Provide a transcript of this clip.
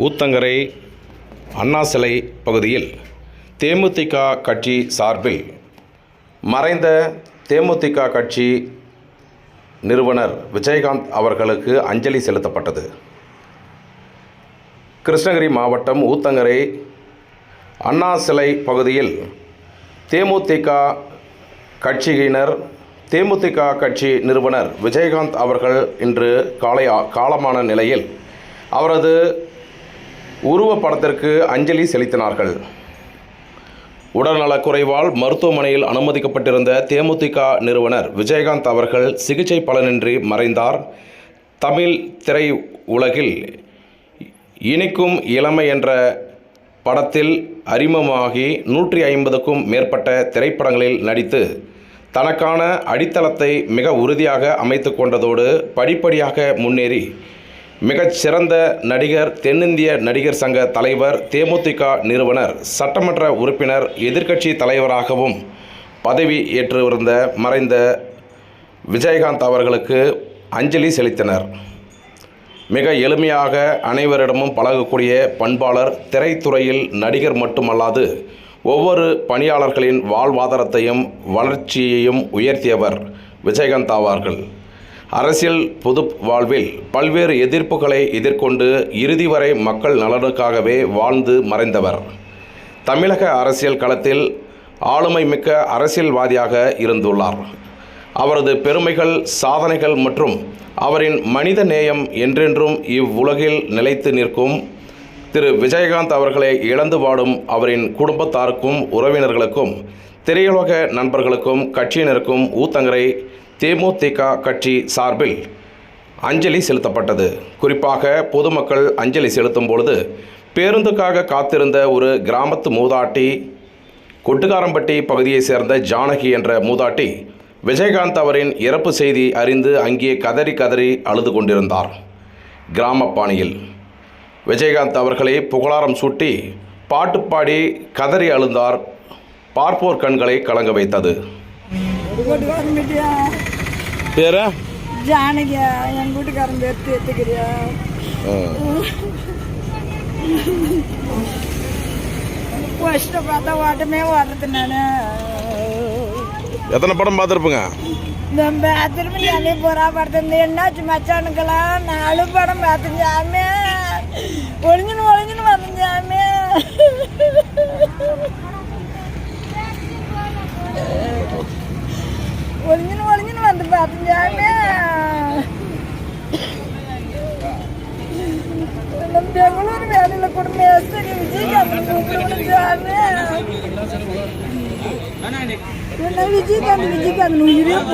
ஊத்தங்கரை அண்ணா சிலை பகுதியில் தேமுதிக கட்சி சார்பில் மறைந்த தேமுதிக கட்சி நிறுவனர் விஜயகாந்த் அவர்களுக்கு அஞ்சலி செலுத்தப்பட்டது. கிருஷ்ணகிரி மாவட்டம் ஊத்தங்கரை அண்ணா சிலை பகுதியில் தேமுதிக கட்சியினர் தேமுதிக கட்சி நிறுவனர் விஜயகாந்த் அவர்கள் இன்று காலை காலமான நிலையில் அவரது உருவப்படத்திற்கு அஞ்சலி செலுத்தினார்கள். உடல்நலக் குறைவால் மருத்துவமனையில் அனுமதிக்கப்பட்டிருந்த தேமுதிக நிறுவனர் விஜயகாந்த் அவர்கள் சிகிச்சை பலனின்றி மறைந்தார். தமிழ் திரை உலகில் இனிக்கும் இளமை என்ற படத்தில் அறிமுகமாகி நூற்றி ஐம்பதுக்கும் மேற்பட்ட திரைப்படங்களில் நடித்து தனக்கான அடித்தளத்தை மிக உறுதியாக அமைத்து கொண்டதோடு படிப்படியாக முன்னேறி மிகச்சிறந்த நடிகர் தென்னிந்திய நடிகர் சங்க தலைவர் தேமுதிக நிறுவனர் சட்டமன்ற உறுப்பினர் எதிர்க்கட்சி தலைவராகவும் பதவி ஏற்றிருந்த மறைந்த விஜயகாந்த் அவர்களுக்கு அஞ்சலி செலுத்தினர். மிக எளிமையாக அனைவரிடமும் பழகக்கூடிய பண்பாளர் திரைத்துறையில் நடிகர் மட்டுமல்லாது ஒவ்வொரு பணியாளர்களின் வாழ்வாதாரத்தையும் வளர்ச்சியையும் உயர்த்தியவர் விஜயகாந்த் ஆவார்கள் அரசியல் பொது வாழ்வில் பல்வேறு எதிர்ப்புகளை எதிர்கொண்டு இறுதி வரை மக்கள் நலனுக்காகவே வாழ்ந்து மறைந்தவர். தமிழக அரசியல் களத்தில் ஆளுமை மிக்க அரசியல்வாதியாக இருந்துள்ளார். அவரது பெருமைகள் சாதனைகள் மற்றும் அவரின் மனித நேயம் என்றென்றும் இவ்வுலகில் நிலைத்து நிற்கும். திரு. விஜயகாந்த் அவர்களை இழந்து வாடும் அவரின் குடும்பத்தாருக்கும் உறவினர்களுக்கும் திரையுலக நண்பர்களுக்கும் கட்சியினருக்கும் ஊத்தங்கரை தேமுதிக கட்சி சார்பில் அஞ்சலி செலுத்தப்பட்டது. குறிப்பாக பொதுமக்கள் அஞ்சலி செலுத்தும் பொழுது பேருந்துக்காக காத்திருந்த ஒரு கிராமத்து மூதாட்டி கொட்டுக்காரம்பட்டி பகுதியைச் சேர்ந்த ஜானகி என்ற மூதாட்டி விஜயகாந்த் அவரின் இறப்பு செய்தி அறிந்து அங்கே கதறி கதறி அழுது கொண்டிருந்தார். கிராம பாணியில் விஜயகாந்த் அவர்களை புகழாரம் சூட்டி பாட்டு பாடி கதறி அழுந்தார். பார்ப்போர் கண்களை கலங்க வைத்தது. பேரா ஜானகியா என் வீட்டுக்காரன் பேர் தேத்துக்கிறியா ஃபஸ்ட்டு பார்த்தா ஓட்டமே ஓடுறது நான் எத்தனை படம் பார்த்துருப்புங்க இந்த பாத்ரூம் ஜாலியாக போறா படுத்து என்னாச்சு மச்சானுக்கெல்லாம் நாலு படம் பார்த்துஞ்சாமே ஒளிஞ்சுன்னு ஒளிஞ்சுன்னு வந்துஞ்சாமே Tarjana. Nam Bangalore me ani lakur me aste ke Vijay ka nu Nam Vijay ka nu Vijay